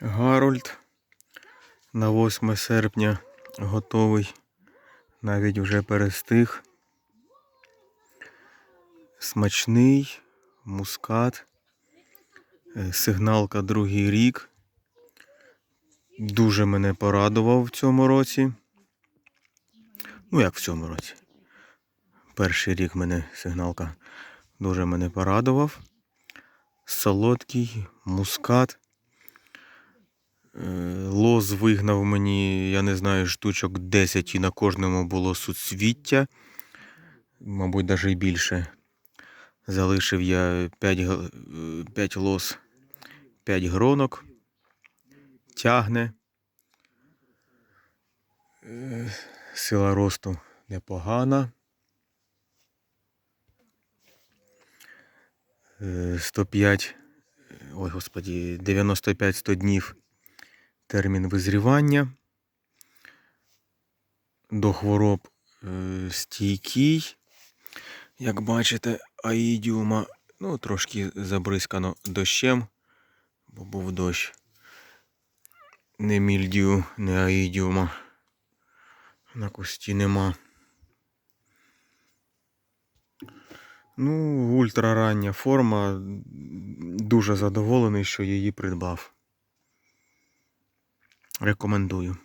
Гарольд на 8 серпня готовий. Навіть вже перестиг. Смачний, мускат. Е, Сигналка другий рік. Дуже мене порадував в цьому році. Ну, як в цьому році. Перший рік мене сигналка дуже мене порадував. Солодкий, мускат. Е, Лоз вигнав мені, я не знаю, штучок 10 і на кожному було суцвіття. Мабуть, навіть і більше. Залишив я 5, 5 лоз, 5 гронок. Тягне. Е, Сила росту непогана. Е, 105, е, ой, господі, 95-100 днів термін визрівання. До хвороб е, стійкий. Як бачите, аїдіума, ну, трошки забризкано дощем, бо був дощ. Не мільдію, не аїдіума. На кусті нема. Ну, ультрарання форма. Дуже задоволений, що її придбав. Рекомендую.